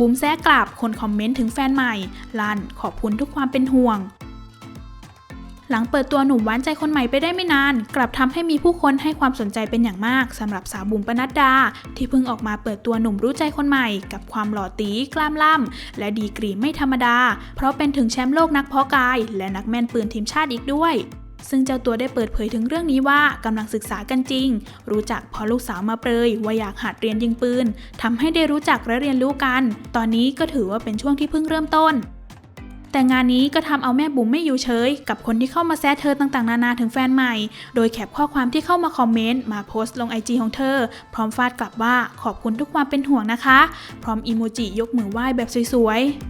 บุ๋มแซะกลับคนคอมเมนต์ถึงแฟนใหม่ ลันขอบคุณทุกความเป็นห่วง หลังเปิดตัวหนุ่มหวานใจคนใหม่ไปได้ไม่นาน กลับทำให้มีผู้คนให้ความสนใจเป็นอย่างมากสำหรับสาวบุ๋มปนัดดา ที่เพิ่งออกมาเปิดตัวหนุ่มรู้ใจคนใหม่ กับความหล่อตีกล้ามล่ำและดีกรีไม่ธรรมดา เพราะเป็นถึงแชมป์โลกนักเพาะกาย และนักแม่นปืนทีมชาติอีกด้วย ซึ่งเจ้าตัวได้เปิดเผยถึงเรื่องนี้ว่ากำลังศึกษากันจริง รู้จักเพอลูกสาวมาเปรยว่าอยากหัดเรียนยิงปืนทำให้ได้รู้จักและเรียนรู้กัน ตอนนี้ก็ถือว่าเป็นช่วงที่เพิ่งเริ่มต้น แต่งานนี้ก็ทำเอาแม่บุ๋มไม่อยู่เฉย กับคนที่เข้ามาแซะเธอต่างๆ นานาถึงแฟนใหม่ โดยแคปข้อความที่เข้ามาคอมเมนต์มาโพสต์ลงไอจของเธอ พร้อมฟาดกลับว่าขอบคุณทุกความเป็นห่วงนะคะ พร้อมอีโมจิยกมือไหว้แบบสวยๆ